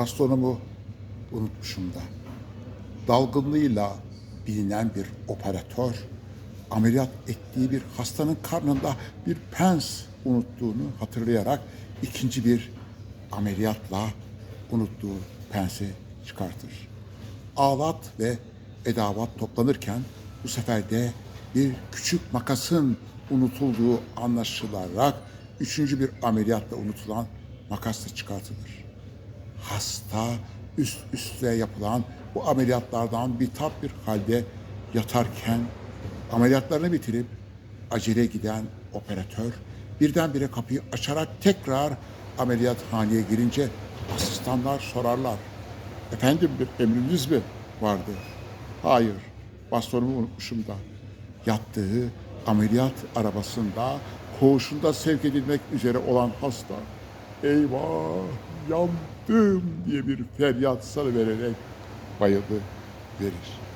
Bastonumu unutmuşum da. Dalgınlığıyla bilinen bir operatör ameliyat ettiği bir hastanın karnında bir pens unuttuğunu hatırlayarak ikinci bir ameliyatla unuttuğu pensi çıkartır. Ağlat ve edavat toplanırken bu sefer de bir küçük makasın unutulduğu anlaşılarak üçüncü bir ameliyatla unutulan makas da çıkartılır hasta üst üste yapılan bu ameliyatlardan bitap bir halde yatarken ameliyatlarını bitirip acele giden operatör birdenbire kapıyı açarak tekrar ameliyathaneye girince asistanlar sorarlar. Efendim bir emriniz mi vardı? Hayır, bastonumu unutmuşum da. Yattığı ameliyat arabasında koğuşunda sevk edilmek üzere olan hasta eyvah yandım diye bir feryat vererek bayıldı verir.